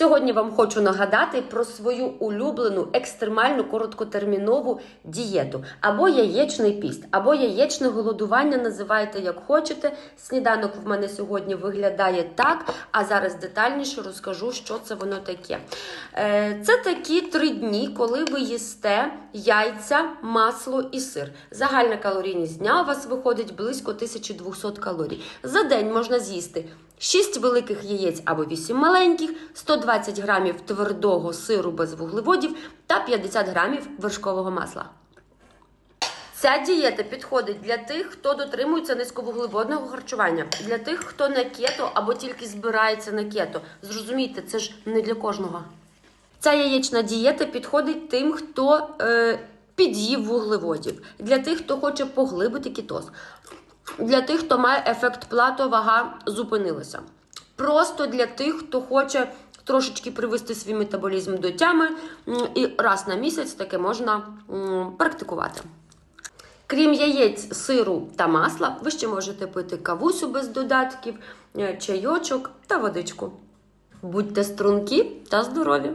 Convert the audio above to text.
Сьогодні вам хочу нагадати про свою улюблену екстремальну короткотермінову дієту або яєчний піст, або яєчне голодування. Називайте як хочете. Сніданок в мене сьогодні виглядає так. А зараз детальніше розкажу, що це воно таке. Е, Це такі три дні, коли ви їсте яйця, масло і сир. Загальна калорійність дня у вас виходить близько 1200 калорій. За день можна з'їсти 6 великих яєць або 8 маленьких, 120 грамів твердого сиру без вуглеводів та 50 грамів вершкового масла. Ця дієта підходить для тих, хто дотримується низьковуглеводного харчування, для тих, хто на кето або тільки збирається на кето. Зрозумійте, це ж не для кожного. Ця яєчна дієта підходить тим, хто е, під'їв вуглеводів, для тих, хто хоче поглибити кетоз, для тих, хто має ефект плато, вага зупинилася. Просто для тих, хто хоче трошечки привести свій метаболізм до тями, і раз на місяць таке можна практикувати. Крім яєць, сиру та масла, ви ще можете пити кавусю без додатків, е, чайочок та водичку. Будьте стрункі та здорові!